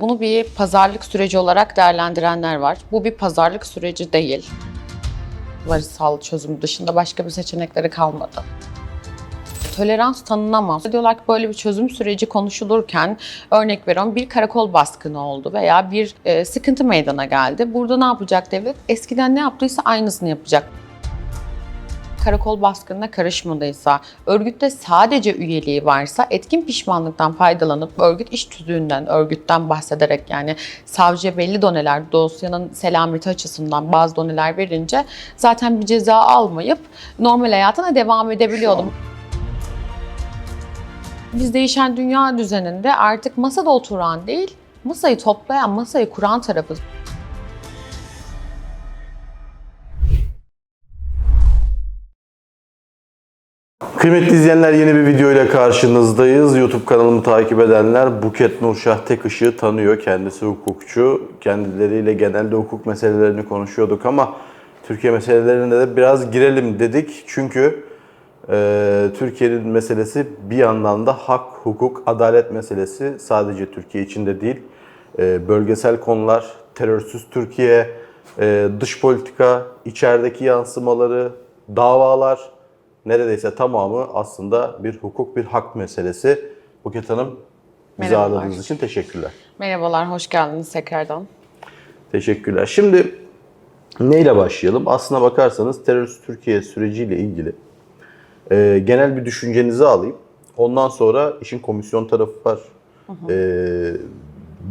Bunu bir pazarlık süreci olarak değerlendirenler var. Bu bir pazarlık süreci değil. Varısal çözüm dışında başka bir seçenekleri kalmadı. Tolerans tanınamaz. Diyorlar ki böyle bir çözüm süreci konuşulurken örnek veriyorum bir karakol baskını oldu veya bir e, sıkıntı meydana geldi. Burada ne yapacak devlet? Eskiden ne yaptıysa aynısını yapacak karakol baskınına karışmadıysa, örgütte sadece üyeliği varsa etkin pişmanlıktan faydalanıp örgüt iş tüzüğünden, örgütten bahsederek yani savcıya belli doneler, dosyanın selameti açısından bazı doneler verince zaten bir ceza almayıp normal hayatına devam edebiliyordum. Biz değişen dünya düzeninde artık masada oturan değil, masayı toplayan, masayı kuran tarafız. Kıymetli izleyenler yeni bir video ile karşınızdayız. YouTube kanalımı takip edenler Buket Nurşah Tekışık'ı tanıyor. Kendisi hukukçu. Kendileriyle genelde hukuk meselelerini konuşuyorduk ama Türkiye meselelerine de biraz girelim dedik. Çünkü e, Türkiye'nin meselesi bir yandan da hak, hukuk, adalet meselesi sadece Türkiye içinde değil. E, bölgesel konular, terörsüz Türkiye, e, dış politika, içerideki yansımaları, davalar, neredeyse tamamı aslında bir hukuk, bir hak meselesi. Buket Hanım bizi Merhabalar. ağırladığınız için teşekkürler. Merhabalar, hoş geldiniz tekrardan. Teşekkürler. Şimdi neyle başlayalım? Aslına bakarsanız terörist Türkiye süreciyle ilgili e, genel bir düşüncenizi alayım. Ondan sonra işin komisyon tarafı var. E,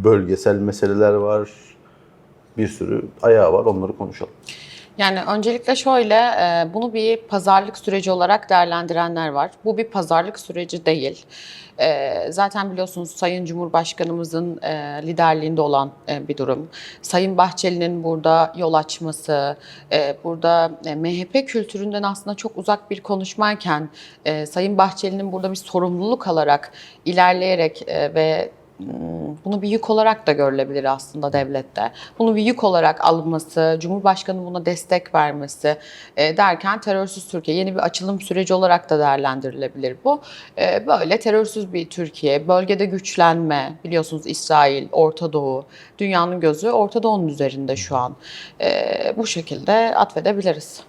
bölgesel meseleler var. Bir sürü ayağı var. Onları konuşalım. Yani öncelikle şöyle, e, bunu bir pazarlık süreci olarak değerlendirenler var. Bu bir pazarlık süreci değil. E, Zaten biliyorsunuz Sayın Cumhurbaşkanımızın e, liderliğinde olan bir durum. Sayın Bahçeli'nin burada yol açması, burada MHP kültüründen aslında çok uzak bir konuşmayken Sayın Bahçeli'nin burada bir sorumluluk alarak, ilerleyerek ve bunu bir yük olarak da görülebilir aslında devlette. Bunu bir yük olarak alınması, Cumhurbaşkanı buna destek vermesi e, derken terörsüz Türkiye yeni bir açılım süreci olarak da değerlendirilebilir bu. E, böyle terörsüz bir Türkiye, bölgede güçlenme, biliyorsunuz İsrail, Orta Doğu, dünyanın gözü Orta Doğu'nun üzerinde şu an. E, bu şekilde atfedebiliriz.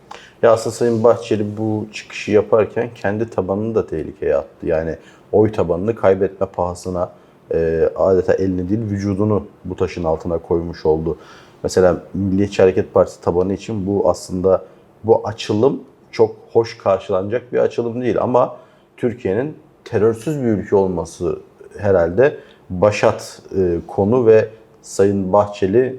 Ya aslında Sayın Bahçeli bu çıkışı yaparken kendi tabanını da tehlikeye attı. Yani oy tabanını kaybetme pahasına e, adeta elini değil vücudunu bu taşın altına koymuş oldu. Mesela Milliyetçi Hareket Partisi tabanı için bu aslında bu açılım çok hoş karşılanacak bir açılım değil ama Türkiye'nin terörsüz bir ülke olması herhalde başat e, konu ve Sayın Bahçeli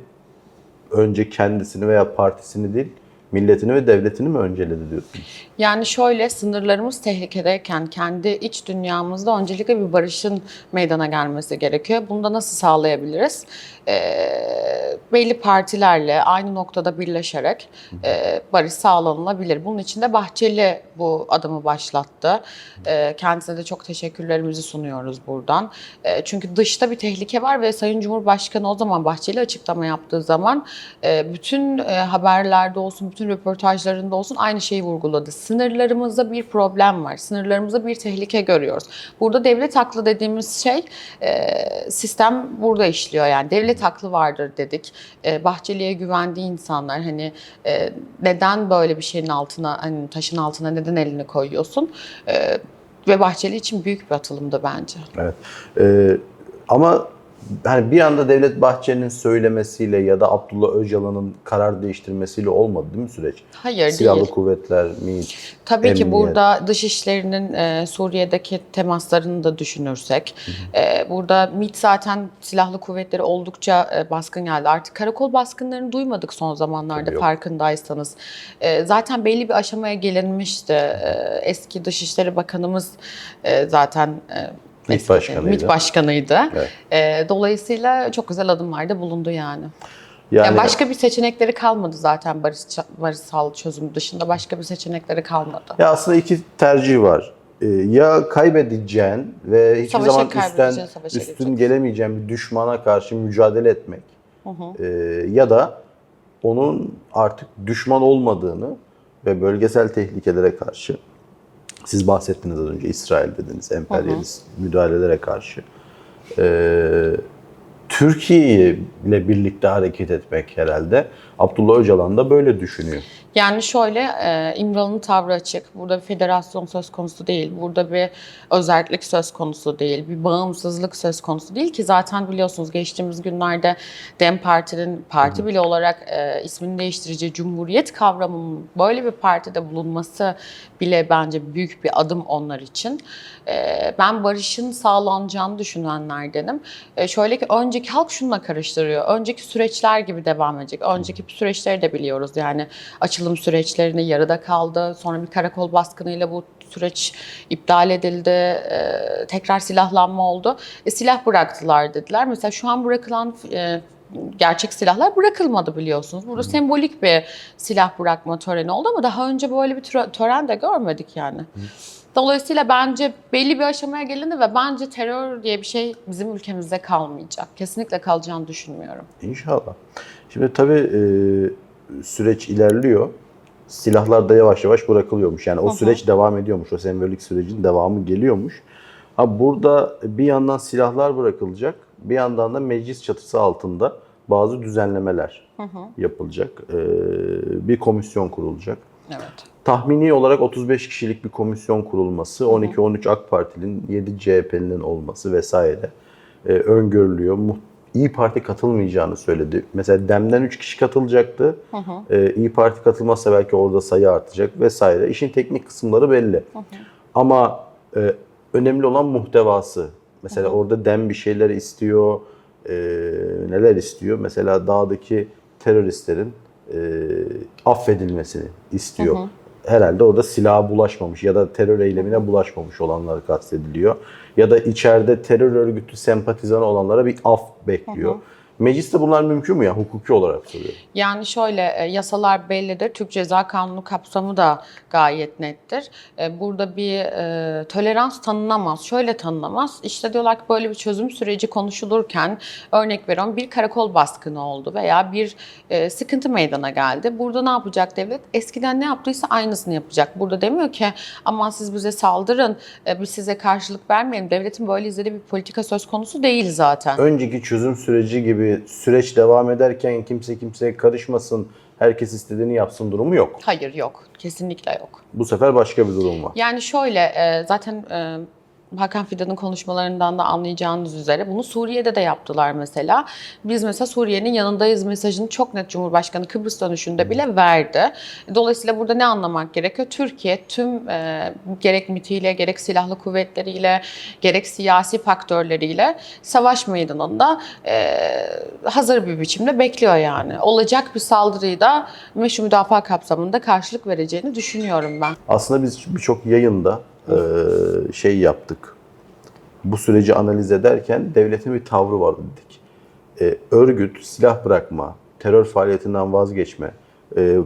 önce kendisini veya partisini değil milletini ve devletini mi önceledi diyorsunuz? Yani şöyle sınırlarımız tehlikedeyken kendi iç dünyamızda öncelikle bir barışın meydana gelmesi gerekiyor. Bunu da nasıl sağlayabiliriz? Ee, belli partilerle aynı noktada birleşerek e, barış sağlanılabilir. Bunun için de Bahçeli bu adımı başlattı. Ee, kendisine de çok teşekkürlerimizi sunuyoruz buradan. Ee, çünkü dışta bir tehlike var ve Sayın Cumhurbaşkanı o zaman Bahçeli açıklama yaptığı zaman e, bütün e, haberlerde olsun, bütün röportajlarında olsun aynı şeyi vurguladı. Sınırlarımızda bir problem var. Sınırlarımızda bir tehlike görüyoruz. Burada devlet haklı dediğimiz şey e, sistem burada işliyor. Yani devlet haklı vardır dedik. E, Bahçeli'ye güvendiği insanlar hani e, neden böyle bir şeyin altına hani taşın altına neden elini koyuyorsun? Ve Bahçeli için büyük bir atılımdı bence. Evet. Ee, ama hani bir anda Devlet Bahçeli'nin söylemesiyle ya da Abdullah Öcalan'ın karar değiştirmesiyle olmadı değil mi süreç? Hayır Silahlı değil. kuvvetler, MİT, Tabii ki emniyet. burada dışişlerinin e, Suriye'deki temaslarını da düşünürsek, e, burada MİT zaten silahlı kuvvetleri oldukça e, baskın geldi. Artık karakol baskınlarını duymadık son zamanlarda Tabii yok. farkındaysanız. E, zaten belli bir aşamaya gelinmişti. E, eski Dışişleri Bakanımız e, zaten e, MİT başkanıydı. MİT başkanıydı. Evet. E, dolayısıyla çok güzel adımlarda bulundu yani. Yani, Yani başka bir seçenekleri kalmadı zaten barış, barışsal çözüm dışında başka bir seçenekleri kalmadı. ya aslında iki tercih var. Ee, ya kaybedeceğin ve hiçbir Savaşa zaman üstten, üstün gireceksin. gelemeyeceğin bir düşmana karşı mücadele etmek. Ee, ya da onun artık düşman olmadığını ve bölgesel tehlikelere karşı siz bahsettiniz az önce İsrail dediniz emperyalist müdahalelere karşı ee, Türkiye ile birlikte hareket etmek herhalde. Abdullah Öcalan da böyle düşünüyor. Yani şöyle e, İmralı'nın tavrı açık. Burada bir federasyon söz konusu değil. Burada bir özellik söz konusu değil. Bir bağımsızlık söz konusu değil ki zaten biliyorsunuz geçtiğimiz günlerde DEM Parti'nin parti bile olarak e, ismini değiştirici Cumhuriyet kavramının böyle bir partide bulunması bile bence büyük bir adım onlar için. E, ben barışın sağlanacağını düşünenlerdenim. E, şöyle ki önceki halk şununla karıştırıyor. Önceki süreçler gibi devam edecek. Önceki süreçleri de biliyoruz. Yani açılım süreçlerini yarıda kaldı. Sonra bir karakol baskınıyla bu süreç iptal edildi. E, tekrar silahlanma oldu. E, silah bıraktılar dediler. Mesela şu an bırakılan e, gerçek silahlar bırakılmadı biliyorsunuz. Burada sembolik bir silah bırakma töreni oldu ama daha önce böyle bir töre- tören de görmedik yani. Dolayısıyla bence belli bir aşamaya gelindi ve bence terör diye bir şey bizim ülkemizde kalmayacak. Kesinlikle kalacağını düşünmüyorum. İnşallah. Şimdi tabii e, süreç ilerliyor. Silahlar da yavaş yavaş bırakılıyormuş. Yani o süreç devam ediyormuş. O sembolik sürecin devamı geliyormuş. Ha burada bir yandan silahlar bırakılacak. Bir yandan da meclis çatısı altında bazı düzenlemeler yapılacak. E, bir komisyon kurulacak. Evet. Tahmini olarak 35 kişilik bir komisyon kurulması, 12-13 AK Parti'nin, 7 CHP'nin olması vesaire e, öngörülüyor. İyi Parti katılmayacağını söyledi. Mesela DEM'den 3 kişi katılacaktı. E, İyi Parti katılmazsa belki orada sayı artacak vesaire. İşin teknik kısımları belli. Ama e, önemli olan muhtevası. Mesela orada DEM bir şeyler istiyor. e, neler istiyor? Mesela dağdaki teröristlerin e, affedilmesini istiyor. Herhalde orada silaha bulaşmamış ya da terör eylemine bulaşmamış olanlar kastediliyor. Ya da içeride terör örgütü sempatizanı olanlara bir af bekliyor. Mecliste bunlar mümkün mü ya hukuki olarak soruyorum. Yani şöyle e, yasalar bellidir. Türk Ceza Kanunu kapsamı da gayet nettir. E, Burada bir e, tolerans tanınamaz. Şöyle tanınamaz. İşte diyorlar ki böyle bir çözüm süreci konuşulurken örnek veriyorum bir karakol baskını oldu veya bir e, sıkıntı meydana geldi. Burada ne yapacak devlet? Eskiden ne yaptıysa aynısını yapacak. Burada demiyor ki aman siz bize saldırın, e, biz size karşılık vermeyelim. Devletin böyle izlediği bir politika söz konusu değil zaten. Önceki çözüm süreci gibi süreç devam ederken kimse kimseye karışmasın, herkes istediğini yapsın durumu yok. Hayır yok. Kesinlikle yok. Bu sefer başka bir durum var. Yani şöyle e, zaten e, Hakan Fidan'ın konuşmalarından da anlayacağınız üzere bunu Suriye'de de yaptılar mesela. Biz mesela Suriye'nin yanındayız mesajını çok net Cumhurbaşkanı Kıbrıs dönüşünde bile verdi. Dolayısıyla burada ne anlamak gerekiyor? Türkiye tüm e, gerek MİT'iyle, gerek silahlı kuvvetleriyle, gerek siyasi faktörleriyle savaş meydanında e, hazır bir biçimde bekliyor yani. Olacak bir saldırıyı da meşru müdafaa kapsamında karşılık vereceğini düşünüyorum ben. Aslında biz birçok yayında şey yaptık. Bu süreci analiz ederken devletin bir tavrı var dedik. E, örgüt, silah bırakma, terör faaliyetinden vazgeçme, e,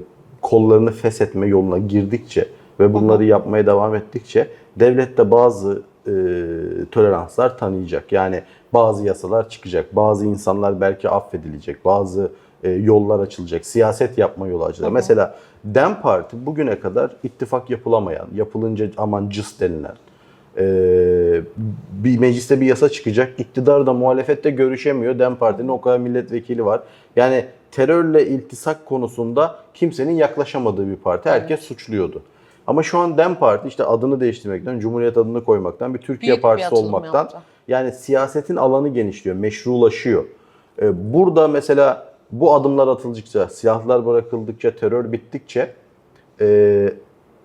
kollarını feshetme yoluna girdikçe ve bunları yapmaya devam ettikçe devlet de bazı e, toleranslar tanıyacak. Yani bazı yasalar çıkacak, bazı insanlar belki affedilecek, bazı yollar açılacak, siyaset yapma yolu açılacak. Mesela DEM Parti bugüne kadar ittifak yapılamayan, yapılınca aman cıs denilen, e, bir mecliste bir yasa çıkacak, iktidar da muhalefette görüşemiyor, DEM Parti'nin o kadar milletvekili var. Yani terörle iltisak konusunda kimsenin yaklaşamadığı bir parti, herkes suçluyordu. Ama şu an DEM Parti işte adını değiştirmekten, Cumhuriyet adını koymaktan, bir Türkiye Büyük bir Partisi atılım olmaktan yaptı. yani siyasetin alanı genişliyor, meşrulaşıyor. Ee, Burada mesela bu adımlar atıldıkça, silahlar bırakıldıkça, terör bittikçe e,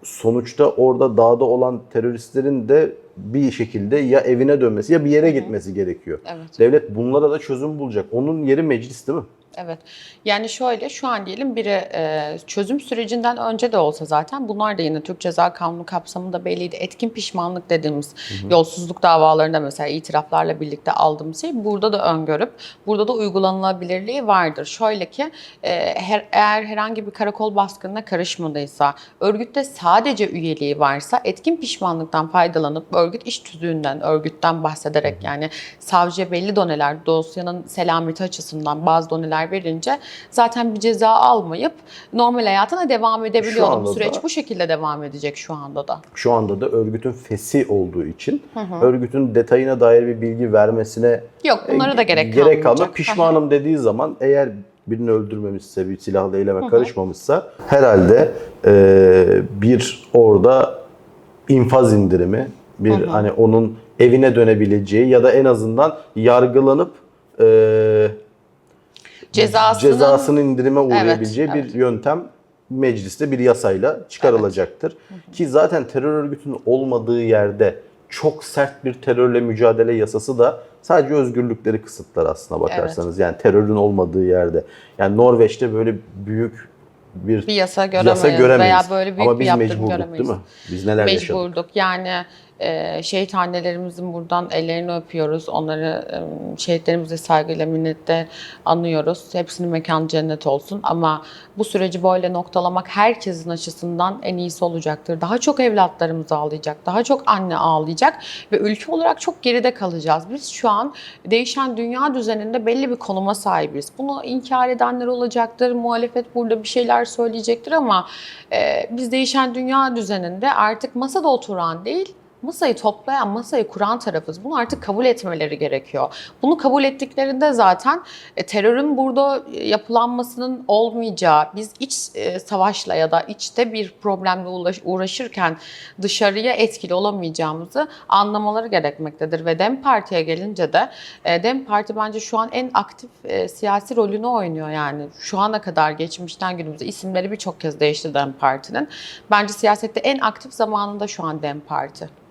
sonuçta orada dağda olan teröristlerin de bir şekilde ya evine dönmesi ya bir yere gitmesi gerekiyor. Evet. Devlet bunlara da çözüm bulacak. Onun yeri meclis değil mi? Evet. Yani şöyle şu an diyelim biri e, çözüm sürecinden önce de olsa zaten bunlar da yine Türk Ceza Kanunu kapsamında belliydi. Etkin pişmanlık dediğimiz yolsuzluk davalarında mesela itiraflarla birlikte aldığımız şey burada da öngörüp burada da uygulanılabilirliği vardır. Şöyle ki e, her, eğer herhangi bir karakol baskınına karışmadıysa, örgütte sadece üyeliği varsa etkin pişmanlıktan faydalanıp örgüt iş tüzüğünden, örgütten bahsederek yani savcıya belli doneler, dosyanın selameti açısından bazı doneler karar verince zaten bir ceza almayıp normal hayatına devam edebiliyordu. anda Bu süreç da- bu şekilde devam edecek şu anda da. Şu anda da örgütün fesi olduğu için örgütün detayına dair bir bilgi vermesine Yok bunlara da gerek, gerek kalmayacak. Pişmanım dediği zaman eğer birini öldürmemişse, bir silahlı eyleme karışmamışsa herhalde e, bir orada infaz indirimi, bir hani onun evine dönebileceği ya da en azından yargılanıp e, Cezasının- cezasının indirime uğrayabileceği evet. bir yöntem mecliste bir yasayla çıkarılacaktır. Ki zaten terör örgütünün olmadığı yerde çok sert bir terörle mücadele yasası da sadece özgürlükleri kısıtlar aslına bakarsanız. Yani terörün olmadığı yerde. Yani Norveç'te böyle büyük bir, bir yasa göremeyiz, yasa göremeyiz. veya böyle büyük Ama bir biz mecburduk göremeyiz. değil mi? Biz neler yaşadık? Mecburduk. Yani şehit annelerimizin buradan ellerini öpüyoruz. Onları e, şehitlerimizi saygıyla minnetle anıyoruz. Hepsinin mekanı cennet olsun. Ama bu süreci böyle noktalamak herkesin açısından en iyisi olacaktır. Daha çok evlatlarımız ağlayacak. Daha çok anne ağlayacak. Ve ülke olarak çok geride kalacağız. Biz şu an değişen dünya düzeninde belli bir konuma sahibiz. Bunu inkar edenler olacaktır. Muhalefet burada bir şeyler söyleyecektir ama e, biz değişen dünya düzeninde artık masada oturan değil, masayı toplayan, masayı kuran tarafız. Bunu artık kabul etmeleri gerekiyor. Bunu kabul ettiklerinde zaten e, terörün burada yapılanmasının olmayacağı, biz iç e, savaşla ya da içte bir problemle uğraş- uğraşırken dışarıya etkili olamayacağımızı anlamaları gerekmektedir. Ve DEM Parti'ye gelince de e, DEM Parti bence şu an en aktif e, siyasi rolünü oynuyor yani. Şu ana kadar geçmişten günümüze isimleri birçok kez değişti DEM Parti'nin. Bence siyasette en aktif zamanında şu an DEM Parti.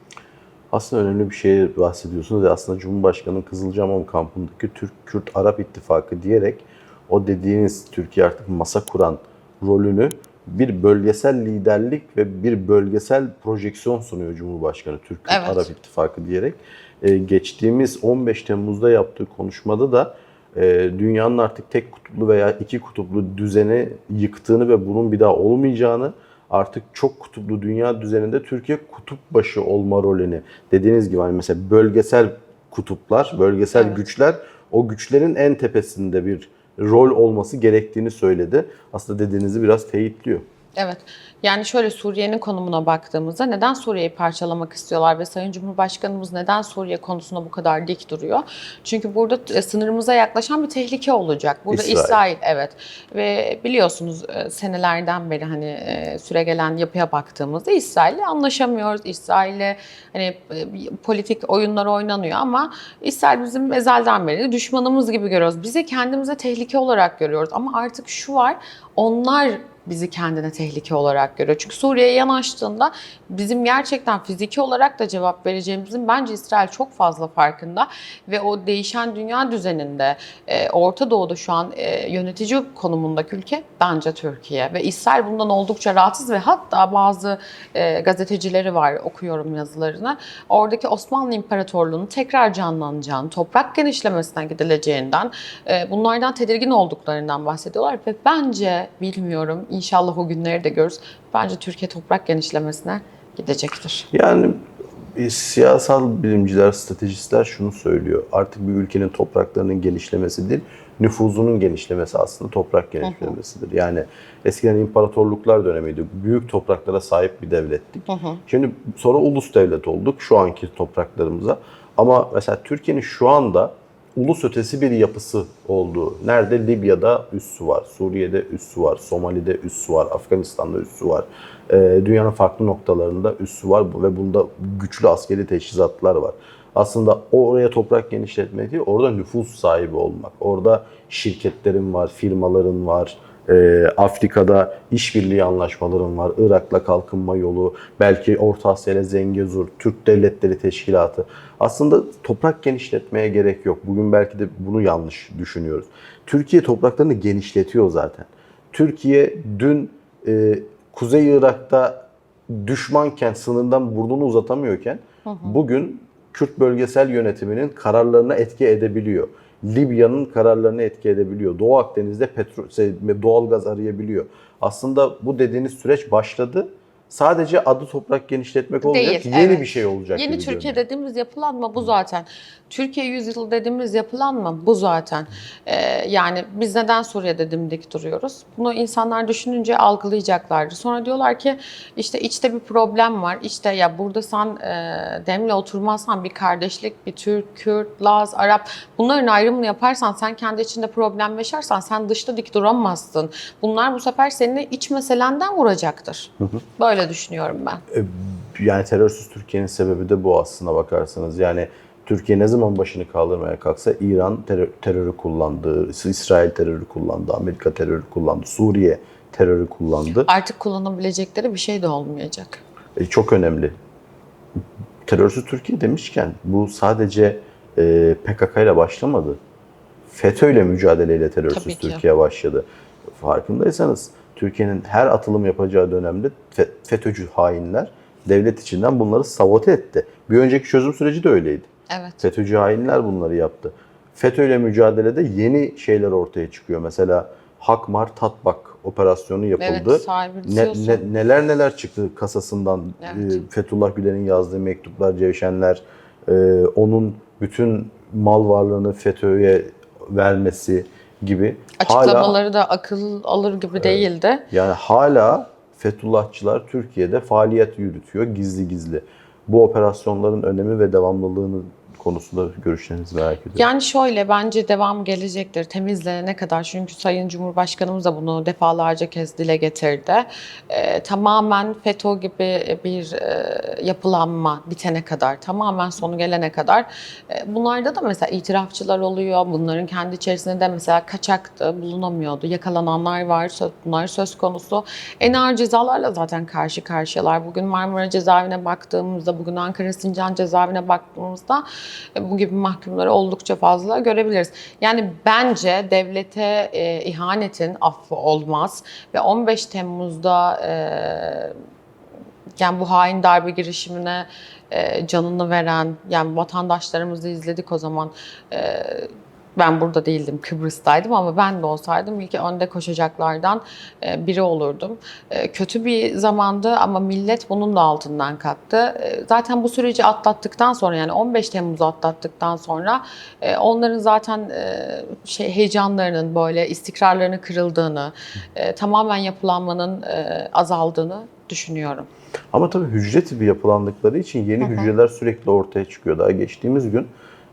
Aslında önemli bir şeye bahsediyorsunuz ve aslında Cumhurbaşkanı'nın Kızılcahamam kampındaki Türk-Kürt-Arap ittifakı diyerek o dediğiniz Türkiye artık masa kuran rolünü bir bölgesel liderlik ve bir bölgesel projeksiyon sunuyor Cumhurbaşkanı Türk-Kürt-Arap Evet. ittifakı diyerek. Ee, geçtiğimiz 15 Temmuz'da yaptığı konuşmada da e, dünyanın artık tek kutuplu veya iki kutuplu düzeni yıktığını ve bunun bir daha olmayacağını artık çok kutuplu dünya düzeninde Türkiye kutup başı olma rolünü dediğiniz gibi hani mesela bölgesel kutuplar, bölgesel Evet. güçler o güçlerin en tepesinde bir rol olması gerektiğini söyledi. Aslında dediğinizi biraz teyitliyor. Evet. Yani şöyle Suriye'nin konumuna baktığımızda neden Suriye'yi parçalamak istiyorlar ve Sayın Cumhurbaşkanımız neden Suriye konusunda bu kadar dik duruyor? Çünkü burada e, sınırımıza yaklaşan bir tehlike olacak. Burada İsrail. İsrail, evet. Ve biliyorsunuz e, senelerden beri hani e, süregelen yapıya baktığımızda İsrail'le anlaşamıyoruz. İsrail'le hani politik oyunlar oynanıyor ama İsrail bizim ezelden beri düşmanımız gibi görüyoruz. Bizi kendimize tehlike olarak görüyoruz ama artık şu var. Onlar bizi kendine tehlike olarak görüyor. Çünkü Suriye'ye yanaştığında bizim gerçekten fiziki olarak da cevap vereceğimizin bence İsrail çok fazla farkında ve o değişen dünya düzeninde e, Orta Doğu'da şu an e, yönetici konumundaki ülke bence Türkiye ve İsrail bundan oldukça rahatsız ve hatta bazı e, gazetecileri var okuyorum yazılarını. Oradaki Osmanlı İmparatorluğu'nun tekrar canlanacağını, toprak genişlemesine gidileceğinden, e, bunlardan tedirgin olduklarından bahsediyorlar ve bence bilmiyorum inşallah o günleri de görürüz. Bence Türkiye toprak genişlemesine gidecektir. Yani e, siyasal bilimciler, stratejistler şunu söylüyor. Artık bir ülkenin topraklarının genişlemesi değil, nüfuzunun genişlemesi aslında toprak genişlemesidir. Yani eskiden imparatorluklar dönemiydi. Büyük topraklara sahip bir devlettik. Şimdi sonra ulus devlet olduk şu anki topraklarımıza. Ama mesela Türkiye'nin şu anda ulus ötesi bir yapısı olduğu. Nerede? Libya'da üssü var, Suriye'de üssü var, Somali'de üssü var, Afganistan'da üssü var. Ee, dünyanın farklı noktalarında üssü var ve bunda güçlü askeri teçhizatlar var. Aslında oraya toprak genişletmek değil, orada nüfus sahibi olmak. Orada şirketlerin var, firmaların var, ee, Afrika'da işbirliği anlaşmaların var. Irak'la kalkınma yolu, belki Orta Asya ile Zengezur, Türk Devletleri Teşkilatı. Aslında toprak genişletmeye gerek yok. Bugün belki de bunu yanlış düşünüyoruz. Türkiye topraklarını genişletiyor zaten. Türkiye dün e, Kuzey Irak'ta düşmanken, sınırdan burnunu uzatamıyorken bugün Kürt bölgesel yönetiminin kararlarına etki edebiliyor. Libya'nın kararlarını etki edebiliyor. Doğu Akdeniz'de petrol, şey, doğalgaz arayabiliyor. Aslında bu dediğiniz süreç başladı sadece adı toprak genişletmek olmayacak. Değil, Yeni evet. bir şey olacak Yeni Türkiye görünüyor. dediğimiz yapılanma bu zaten. Türkiye yüzyılı dediğimiz yapılanma bu zaten. Ee, yani biz neden Suriye'de dimdik duruyoruz? Bunu insanlar düşününce algılayacaklardır. Sonra diyorlar ki işte içte bir problem var. İşte ya burada sen e, demle oturmazsan bir kardeşlik, bir Türk, Kürt, Laz, Arap bunların ayrımını yaparsan sen kendi içinde problem yaşarsan sen dışta dik duramazsın. Bunlar bu sefer seni iç meselenden vuracaktır. Böyle düşünüyorum ben. Yani terörsüz Türkiye'nin sebebi de bu aslına bakarsanız. Yani Türkiye ne zaman başını kaldırmaya kalksa İran terör, terörü kullandı, İsrail terörü kullandı, Amerika terörü kullandı, Suriye terörü kullandı. Artık kullanabilecekleri bir şey de olmayacak. E, çok önemli. Terörsüz Türkiye demişken bu sadece e, PKK ile başlamadı. FETÖ ile mücadeleyle terörsüz. Türkiye başladı. Farkındaysanız Türkiye'nin her atılım yapacağı dönemde fe- FETÖ'cü hainler devlet içinden bunları sabote etti. Bir önceki çözüm süreci de öyleydi. Evet. FETÖ'cü hainler bunları yaptı. FETÖ ile mücadelede yeni şeyler ortaya çıkıyor. Mesela Hakmar Tatbak operasyonu yapıldı. Evet, Ne- ne- neler neler çıktı kasasından. Evet. Ee, Fethullah Gülen'in yazdığı mektuplar, cevşenler, e, onun bütün mal varlığını FETÖ'ye vermesi gibi. Hala, Açıklamaları da akıl alır gibi değildi. yani hala Fethullahçılar Türkiye'de faaliyet yürütüyor gizli gizli. Bu operasyonların önemi ve devamlılığını konusunda görüşlerinizi merak ediyorum. Yani şöyle bence devam gelecektir temizlenene kadar. Çünkü Sayın Cumhurbaşkanımız da bunu defalarca kez dile getirdi. Ee, tamamen FETÖ gibi bir e, yapılanma bitene kadar, tamamen sonu gelene kadar. e, bunlarda da mesela itirafçılar oluyor. Bunların kendi içerisinde de mesela kaçaktı, bulunamıyordu. Yakalananlar var, söz- bunlar söz konusu. En ağır cezalarla zaten karşı karşıyalar. Bugün Marmara cezaevine baktığımızda, bugün Ankara Sincan cezaevine baktığımızda bu gibi mahkumları oldukça fazla görebiliriz. Yani bence devlete e, ihanetin affı olmaz ve 15 Temmuz'da e, yani bu hain darbe girişimine e, canını veren yani vatandaşlarımızı izledik o zaman e, ben burada değildim Kıbrıs'taydım ama ben de olsaydım ilk önde koşacaklardan e, biri olurdum. E, kötü bir zamandı ama millet bunun da altından kalktı. E, zaten bu süreci atlattıktan sonra yani 15 Temmuz'u atlattıktan sonra onların zaten şey heyecanlarının böyle istikrarlarının kırıldığını, tamamen yapılanmanın azaldığını düşünüyorum. Ama tabii hücre tipi yapılandıkları için yeni hücreler sürekli ortaya çıkıyor. Daha geçtiğimiz gün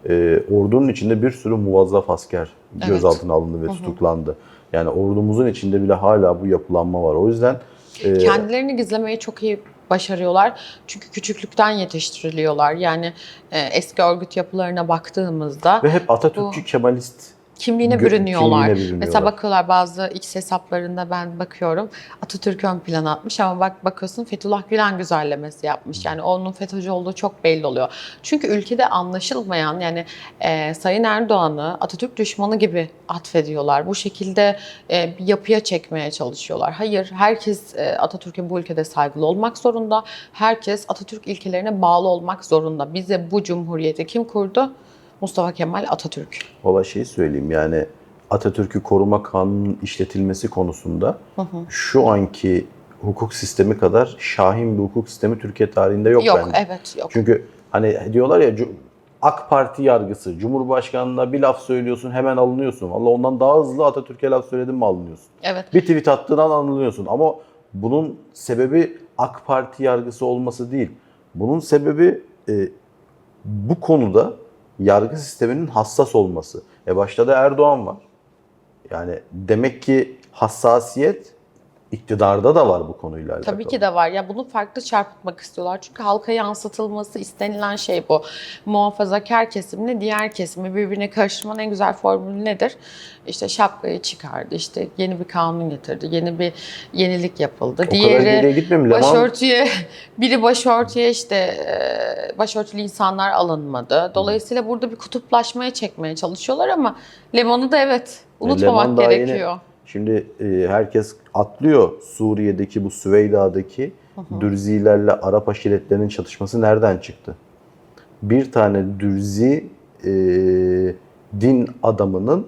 e, ordunun içinde bir sürü muvazzaf asker Evet. gözaltına alındı ve tutuklandı. Yani ordumuzun içinde bile hala bu yapılanma var. O yüzden e, Kendilerini gizlemeyi çok iyi başarıyorlar. Çünkü küçüklükten yetiştiriliyorlar. Yani e, eski örgüt yapılarına baktığımızda ve hep Atatürkçü Kemalist kimliğine Gö- bürünüyorlar. kimliğine bürünüyorlar. Mesela bakıyorlar bazı X hesaplarında ben bakıyorum Atatürk ön plana atmış ama bak bakıyorsun Fethullah Gülen güzellemesi yapmış. Yani onun FETÖ'cü olduğu çok belli oluyor. Çünkü ülkede anlaşılmayan yani e, Sayın Erdoğan'ı Atatürk düşmanı gibi atfediyorlar. Bu şekilde e, bir yapıya çekmeye çalışıyorlar. Hayır herkes e, Atatürk'e bu ülkede saygılı olmak zorunda. Herkes Atatürk ilkelerine bağlı olmak zorunda. Bize bu cumhuriyeti kim kurdu? Mustafa Kemal Atatürk. Valla şeyi söyleyeyim yani Atatürk'ü koruma kanunun işletilmesi konusunda şu anki hukuk sistemi kadar şahin bir hukuk sistemi Türkiye tarihinde yok, Yok, bence. evet yok. Çünkü hani diyorlar ya AK Parti yargısı, Cumhurbaşkanına bir laf söylüyorsun hemen alınıyorsun. Valla ondan daha hızlı Atatürk'e laf söyledin mi alınıyorsun. Evet. Bir tweet attığından alınıyorsun. Ama bunun sebebi AK Parti yargısı olması değil. Bunun sebebi e, bu konuda yargı sisteminin hassas olması. E başta da Erdoğan var. Yani demek ki hassasiyet iktidarda da var bu konuyla alakalı. Tabii ki de var. Ya bunu farklı çarpıtmak istiyorlar. Çünkü halka yansıtılması istenilen şey bu. Muhafazakar kesimle diğer kesimi birbirine karıştırmanın en güzel formülü nedir? İşte şapkayı çıkardı, işte yeni bir kanun getirdi, yeni bir yenilik yapıldı. O kadar gitmeyeyim. Leman- başörtüye, biri başörtüye işte e, başörtülü insanlar alınmadı. Dolayısıyla burada bir kutuplaşmaya çekmeye çalışıyorlar ama Lemon'u da evet unutmamak Leman daha yeni- gerekiyor. Şimdi e, herkes atlıyor Suriye'deki bu Süveyda'daki Dürzilerle Arap aşiretlerinin çatışması nereden çıktı? Bir tane Dürzi e, din adamının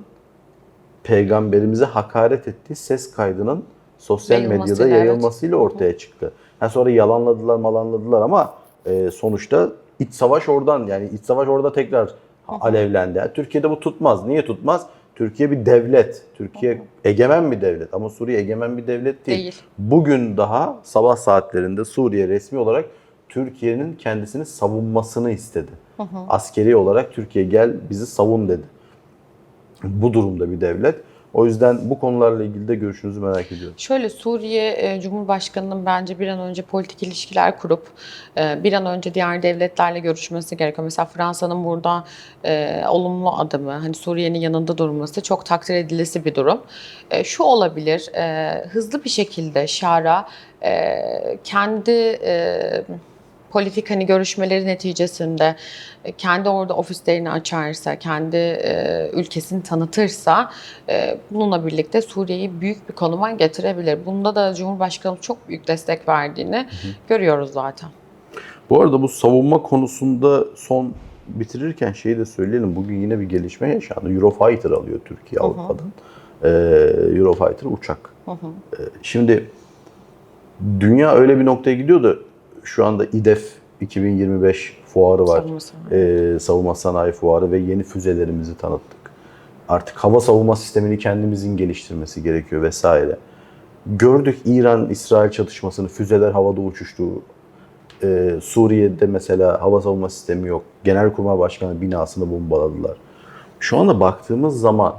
peygamberimize hakaret ettiği ses kaydının sosyal medyada Yayılmasıyla, evet. ortaya çıktı. Ha sonra yalanladılar, malanladılar ama e, sonuçta iç savaş oradan yani iç savaş orada tekrar alevlendi. Yani Türkiye'de bu tutmaz. Niye tutmaz? Türkiye bir devlet. Türkiye egemen bir devlet ama Suriye egemen bir devlet değil. Değil. Bugün daha sabah saatlerinde Suriye resmi olarak Türkiye'nin kendisini savunmasını istedi. Askeri olarak Türkiye gel bizi savun dedi. Bu durumda bir devlet. O yüzden bu konularla ilgili de görüşünüzü merak ediyorum. Şöyle Suriye e, Cumhurbaşkanı'nın bence bir an önce politik ilişkiler kurup e, bir an önce diğer devletlerle görüşmesi gerekiyor. Mesela Fransa'nın burada e, olumlu adımı, hani Suriye'nin yanında durması çok takdir edilesi bir durum. Şu olabilir, hızlı bir şekilde Şara kendi politik hani görüşmeleri neticesinde e, kendi orada ofislerini açarsa, kendi e, ülkesini tanıtırsa e, bununla birlikte Suriye'yi büyük bir konuma getirebilir. Bunda da Cumhurbaşkanı çok büyük destek verdiğini görüyoruz zaten. Bu arada bu savunma konusunda son bitirirken şeyi de söyleyelim. Bugün yine bir gelişme yaşandı. Eurofighter alıyor Türkiye Avrupa'dan. Ee, Eurofighter uçak. Ee, şimdi dünya öyle bir noktaya gidiyordu. Şu anda İDEF 2025 fuarı var. Savunma sanayi. Ee, savunma sanayi fuarı ve yeni füzelerimizi tanıttık. Artık hava savunma sistemini kendimizin geliştirmesi gerekiyor vesaire. Gördük İran-İsrail çatışmasını, füzeler havada uçuştu. Ee, Suriye'de mesela hava savunma sistemi yok. Genelkurmay Başkanı binasını bombaladılar. Şu anda baktığımız zaman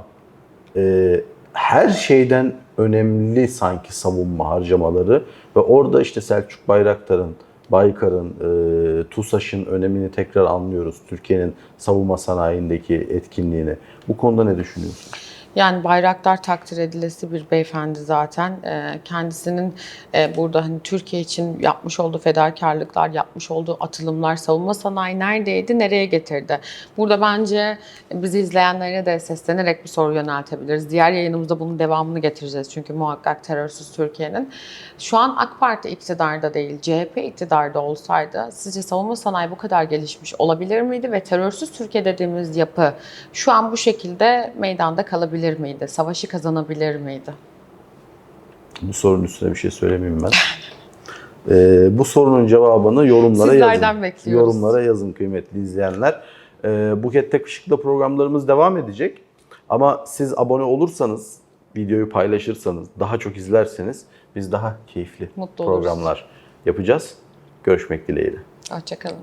e, her şeyden önemli sanki savunma harcamaları ve orada işte Selçuk Bayraktar'ın, Baykar'ın, e, TUSAŞ'ın önemini tekrar anlıyoruz. Türkiye'nin savunma sanayindeki etkinliğini. Bu konuda ne düşünüyorsun? Yani Bayraktar takdir edilesi bir beyefendi zaten. Ee, Kendisinin e, burada hani Türkiye için yapmış olduğu fedakarlıklar, yapmış olduğu atılımlar, savunma sanayi neredeydi, nereye getirdi? Burada bence bizi izleyenlere de seslenerek bir soru yöneltebiliriz. Diğer yayınımızda bunun devamını getireceğiz çünkü muhakkak terörsüz Türkiye'nin. Şu an AK Parti iktidarda değil, CHP iktidarda olsaydı sizce savunma sanayi bu kadar gelişmiş olabilir miydi ve terörsüz Türkiye dediğimiz yapı şu an bu şekilde meydanda kalabilir miydi? Savaşı kazanabilir miydi? Bu sorunun üstüne bir şey söylemeyeyim ben. Ee, bu sorunun cevabını yorumlara Sizlerden yazın. bekliyoruz. Yorumlara yazın kıymetli izleyenler. Ee, Buket Tek Işık'la programlarımız devam edecek. Ama siz abone olursanız, videoyu paylaşırsanız, daha çok izlerseniz biz daha keyifli Mutlu oluruz. programlar yapacağız. Görüşmek dileğiyle. Hoşçakalın.